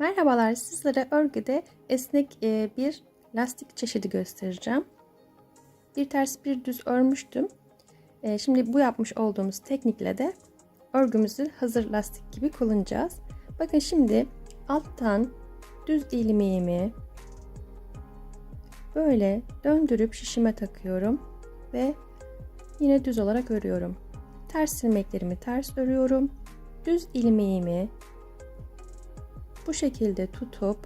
Merhabalar, sizlere örgüde esnek e, bir lastik çeşidi göstereceğim. Bir ters bir düz örmüştüm. E, Şimdi bu yapmış olduğumuz teknikle de örgümüzü hazır lastik gibi kullanacağız. Bakın şimdi alttan düz ilmeğimi böyle döndürüp şişime takıyorum ve yine düz olarak örüyorum. Ters ilmeklerimi ters örüyorum. Düz ilmeğimi bu şekilde tutup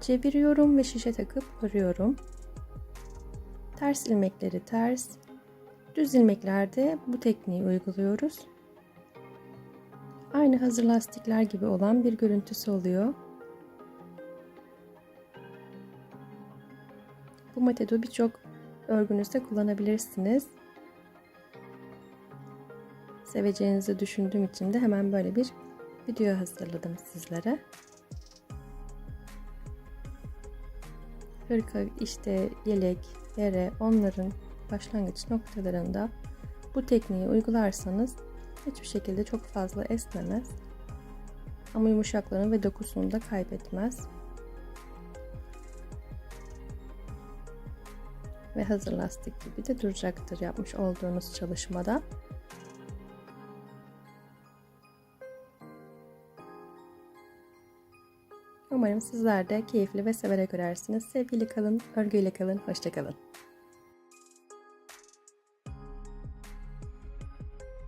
çeviriyorum ve şişe takıp örüyorum. Ters ilmekleri ters, düz ilmeklerde bu tekniği uyguluyoruz. Aynı hazır lastikler gibi olan bir görüntüsü oluyor. Bu metodu birçok örgünüzde kullanabilirsiniz. Seveceğinizi düşündüğüm için de hemen böyle bir video hazırladım sizlere. Hırka, işte yelek, yere onların başlangıç noktalarında bu tekniği uygularsanız hiçbir şekilde çok fazla esnemez. Ama yumuşaklığını ve dokusunu da kaybetmez. Ve hazır lastik gibi de duracaktır yapmış olduğunuz çalışmada. Umarım sizler de keyifli ve severek örersiniz. Sevgili kalın, örgüyle kalın, hoşçakalın.